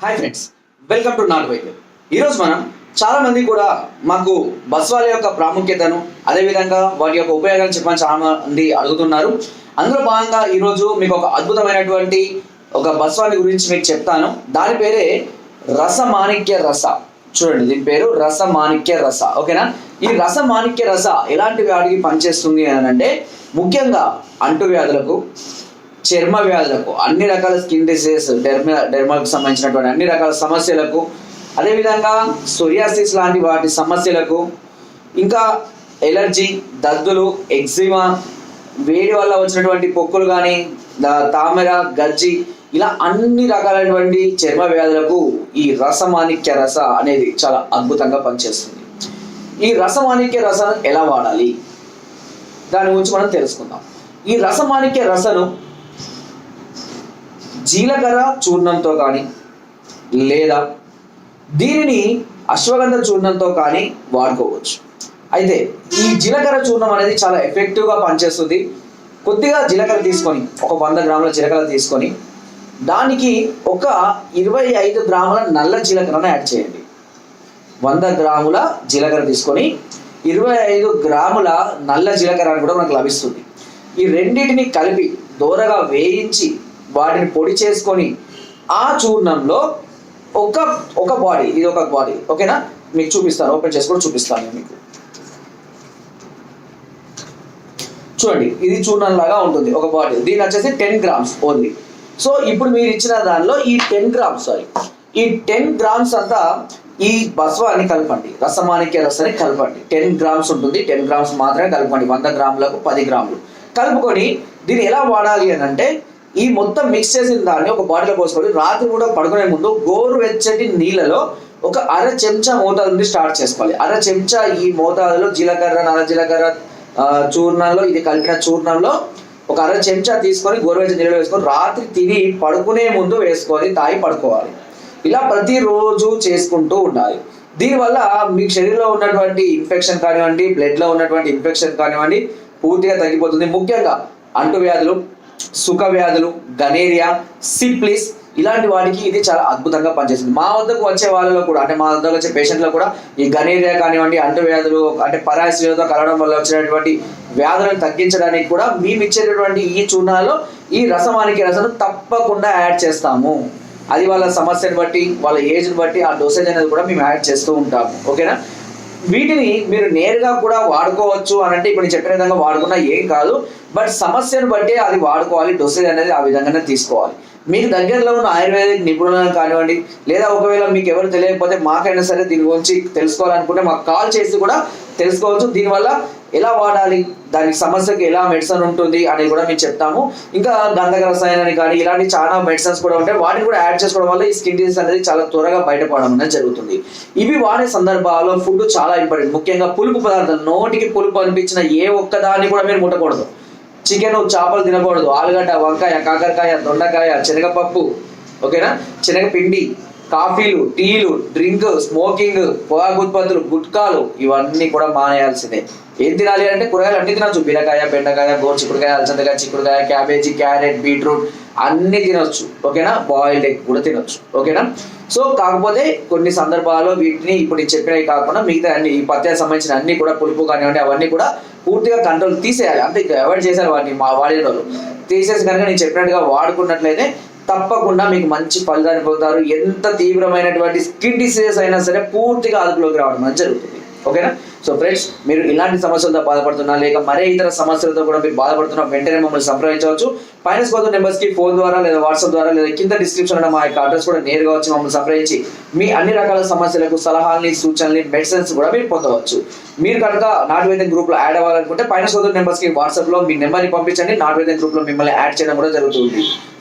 Hi friends welcome to నాట్ వైద్యం ఈరోజు మనం చాలా మంది కూడా మాకు బస్వాల యొక్క ప్రాముఖ్యతను అదేవిధంగా వాటి యొక్క ఉపయోగాలు చెప్పని చాలా మంది అడుగుతున్నారు. అందులో భాగంగా ఈరోజు మీకు ఒక అద్భుతమైనటువంటి ఒక బస్వాని గురించి మీకు చెప్తాను. దాని పేరే రసమాణిక్య రస. చూడండి దీని పేరు రసమాణిక్య రస. ఓకేనా? ఈ రసమాణిక్య రస ఎలాంటి వ్యాధికి పనిచేస్తుంది అని అంటే ముఖ్యంగా అంటువ్యాధులకు చర్మ వ్యాధులకు అన్ని రకాల స్కిన్ డిసీజెస్ డెర్మ డెర్మాకు సంబంధించినటువంటి అన్ని రకాల సమస్యలకు అదేవిధంగా సొరియాసిస్ లాంటి వాటి సమస్యలకు ఇంకా ఎలర్జీ దద్దులు ఎగ్జిమా వేడి వల్ల వచ్చినటువంటి పొక్కులు కానీ తామెర గజ్జి ఇలా అన్ని రకాలైనటువంటి చర్మ వ్యాధులకు ఈ రసమాణిక్య రస అనేది చాలా అద్భుతంగా పనిచేస్తుంది. ఈ రసమాణిక్య రసం ఎలా వాడాలి? దాని గురించి మనం తెలుసుకుందాం. ఈ రసమాణిక్య రసను జీలకర్ర చూర్ణంతో కానీ లేదా దీనిని అశ్వగంధ చూర్ణంతో కానీ వాడుకోవచ్చు. అయితే ఈ జీలకర్ర చూర్ణం అనేది చాలా ఎఫెక్టివ్గా పనిచేస్తుంది. కొద్దిగా జీలకర్ర తీసుకొని ఒక వంద గ్రాముల జీలకర్ర తీసుకొని దానికి ఒక ఇరవై ఐదు గ్రాముల నల్ల జీలకర్రను యాడ్ చేయండి. వంద గ్రాముల జీలకర్ర తీసుకొని ఇరవై ఐదు గ్రాముల నల్ల జీలకర్ర అని కూడా మనకు లభిస్తుంది. ఈ రెండింటిని కలిపి దూరగా వేయించి వాటిని పొడి చేసుకొని ఆ చూర్ణంలో ఒక ఒక బాడీ ఇది ఒక బాడీ ఓకేనా మీకు చూపిస్తాను ఓపెన్ చేసుకొని చూపిస్తాను నేను మీకు. చూడండి ఇది చూర్ణం లాగా ఉంటుంది ఒక బాడీ దీని వచ్చేసి టెన్ గ్రామ్స్ ఓన్లీ సో ఇప్పుడు మీరు ఇచ్చిన దానిలో ఈ టెన్ గ్రామ్స్ సారీ ఈ టెన్ గ్రామ్స్ అంతా ఈ బస్వాన్ని కలపండి రసమానికే రసాన్ని కలపండి. టెన్ గ్రామ్స్ ఉంటుంది టెన్ గ్రామ్స్ మాత్రమే కలపండి వంద గ్రాములకు పది గ్రాములు. కలుపుకొని దీన్ని ఎలా వాడాలి అని అంటే ఈ మొత్తం మిక్స్ చేసిన దాన్ని ఒక బాటిల్లో పోసుకొని రాత్రి కూడా పడుకునే ముందు గోరువెచ్చటి నీళ్ళలో ఒక అర చెంచా మోతాదు నుండి స్టార్ట్ చేసుకోవాలి. అర చెంచా ఈ మోతాదులో జీలకర్ర నల్ల జీలకర్ర చూర్ణంలో ఇది కలిపిన చూర్ణంలో ఒక అర చెంచా తీసుకొని గోరువెచ్చని నీళ్ళు వేసుకొని రాత్రి తిని పడుకునే ముందు వేసుకొని తాగి పడుకోవాలి. ఇలా ప్రతిరోజు చేసుకుంటూ ఉండాలి. దీనివల్ల మీ శరీరంలో ఉన్నటువంటి ఇన్ఫెక్షన్ కానివ్వండి బ్లడ్లో ఉన్నటువంటి ఇన్ఫెక్షన్ కానివ్వండి పూర్తిగా తగ్గిపోతుంది. ముఖ్యంగా అంటువ్యాధులు సుఖ వ్యాధులు గనేరియా సిప్లిస్ ఇలాంటి వాటికి ఇది చాలా అద్భుతంగా పనిచేస్తుంది. మా వద్దకు వచ్చే వాళ్ళలో కూడా అంటే మా వద్దకు వచ్చే పేషెంట్లో కూడా ఈ గనేరియా కానివ్వండి అంటువ్యాధులు అంటే పరాశిలతో కలవడం వల్ల వచ్చినటువంటి వ్యాధులను తగ్గించడానికి కూడా మేము ఇచ్చేటటువంటి ఈ చూర్ణాల్లో ఈ రసమానికి రసం తప్పకుండా యాడ్ చేస్తాము. అది వాళ్ళ సమస్యను బట్టి వాళ్ళ ఏజ్ని బట్టి ఆ డోసేజ్ అనేది కూడా మేము యాడ్ చేస్తూ ఉంటాము. ఓకేనా? వీటిని మీరు నేరుగా కూడా వాడుకోవచ్చు అని అంటే ఇప్పుడు నేను చెప్పిన విధంగా వాడుకున్నా ఏం కాదు. బట్ సమస్యను బట్టి అది వాడుకోవాలి డోసేజ్ అనేది ఆ విధంగానే తీసుకోవాలి. మీకు దగ్గరలో ఉన్న ఆయుర్వేదిక్ నిపుణులను కానివ్వండి లేదా ఒకవేళ మీకు ఎవరు తెలియకపోతే మాకైనా సరే దీని గురించి తెలుసుకోవాలనుకుంటే మాకు కాల్ చేసి కూడా తెలుసుకోవచ్చు. దీనివల్ల ఎలా వాడాలి దానికి సమస్యకి ఎలా మెడిసిన్ ఉంటుంది అనేది కూడా మేము చెప్తాము. ఇంకా గంధక రసాయనాన్ని కానీ ఇలాంటి చాలా మెడిసిన్స్ కూడా ఉంటాయి వాటిని కూడా యాడ్ చేసుకోవడం వల్ల ఈ స్కిన్ డిసీజ్ అనేది చాలా త్వరగా బయటపడడం అనేది జరుగుతుంది. ఇవి వాడే సందర్భాల్లో ఫుడ్ చాలా ఇంపార్టెంట్ ముఖ్యంగా పులుపు పదార్థం నోటికి పులుపు అనిపించిన ఏ ఒక్కదాన్ని కూడా మీరు ముట్టకూడదు. చికెన్ చేపలు తినకూడదు. ఆలుగడ్డ వంకాయ కాకరకాయ దొండకాయ శనగపప్పు. ఓకేనా? శనగపిండి కాఫీలు టీలు డ్రింక్ స్మోకింగ్ పొగాకు ఉత్పత్తులు గుట్కాలు ఇవన్నీ కూడా మానేయాల్సిందే. ఏం తినాలి అంటే కూరగాయలు అన్ని తినొచ్చు. బీరకాయ బెండకాయ గోర్చిక్కుడుకాయ అలసందకాయ చిక్కుడుకాయ క్యాబేజీ క్యారెట్ బీట్రూట్ అన్ని తినొచ్చు. ఓకేనా? బాయిల్డ్ ఎగ్ కూడా తినొచ్చు. ఓకేనా? సో కాకపోతే కొన్ని సందర్భాల్లో వీటిని ఇప్పుడు చెప్పినవి కాకుండా మిగతా అన్ని ఈ పత్యానికి సంబంధించిన అన్ని కూడా పులుపు కానివ్వండి అవన్నీ కూడా పూర్తిగా కంట్రోల్ తీసేయాలి. అంటే అవాయిడ్ చేశారు వాటిని మా వాడిన వాళ్ళు తీసేసి కనుక నేను చెప్పినట్టుగా వాడుకున్నట్లయితే తప్పకుండా మీకు మంచి ఫలితాన్ని పొందుతారు. ఎంత తీవ్రమైనటువంటి స్కిన్ డిసీజెస్ అయినా సరే పూర్తిగా అదుపులోకి రావడం అనేది జరుగుతుంది. ఓకేనా? సో ఫ్రెండ్స్ మీరు ఇలాంటి సమస్యలతో బాధపడుతున్నా లేక మరే ఇతర సమస్యలతో కూడా మీరు బాధపడుతున్నా వెంటనే మమ్మల్ని సంప్రదించవచ్చు. ఫైనాన్స్ స్కోర్ నెంబర్స్కి ఫోన్ ద్వారా లేదా వాట్సాప్ ద్వారా లేదా కింద డిస్క్రిప్షన్ ఉన్న మా యొక్క అడ్రస్ కూడా నేరుగా వచ్చి మమ్మల్ని సంప్రదించి మీ అన్ని రకాల సమస్యలకు సలహాలని సూచనలు మెడిసిన్స్ కూడా మీరు పొందవచ్చు. మీరు కనుక నాటు వైద్యం గ్రూప్లో యాడ్ అవ్వాలనుకుంటే పైన సోదరు నెంబర్స్కి వాట్సాప్లో మీ నెంబర్ని పంపించండి. నాటు వైద్యం గ్రూప్లో మిమ్మల్ని యాడ్ చేయడం కూడా జరుగుతుంది.